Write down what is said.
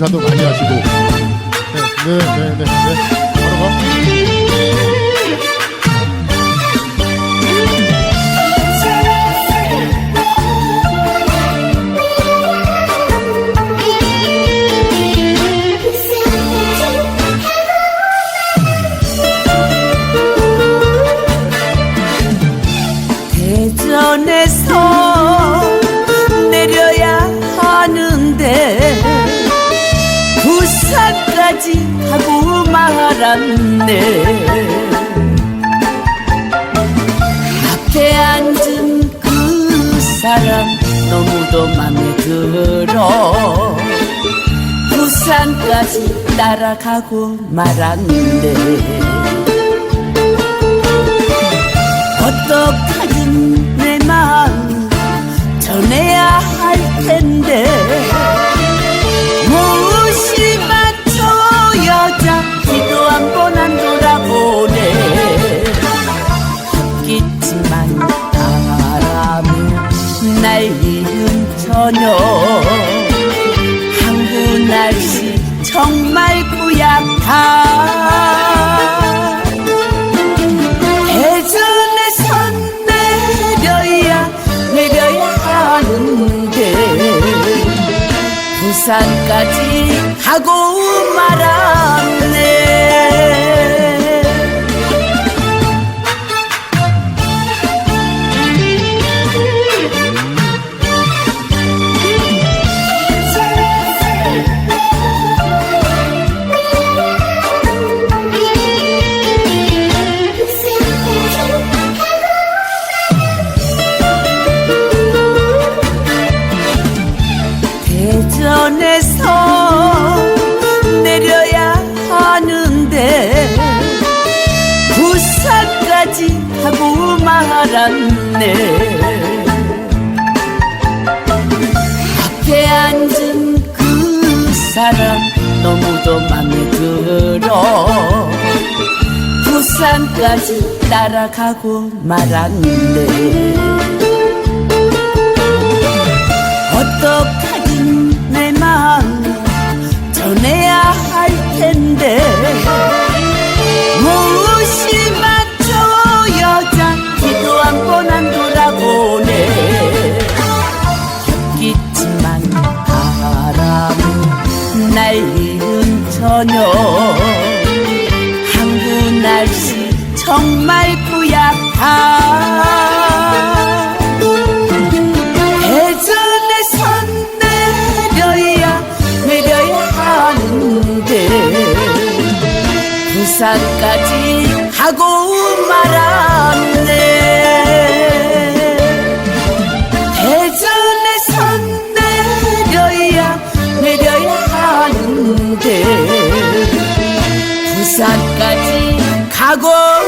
자도 많이 하시고 네, 네, 네, 네, 네. 까지 가고 말았네. 앞에 앉은 그 사람 너무도 맘에 들어. 부산까지 따라가고 말았네 저녁 한국 날씨 정말 구약하 대전에선 내려야 내려야 하는데 부산까지 가고 말았 대전에서 내려야 하는데 부산까지 하고 말았네. 앞에 앉은 그 사람 너무도 맘에 들어. 부산까지 따라가고 말았네 저녁 한국 날씨 정말 구약하 대전에 선 내려야 내려야 하는데 부산까지 가고 আগো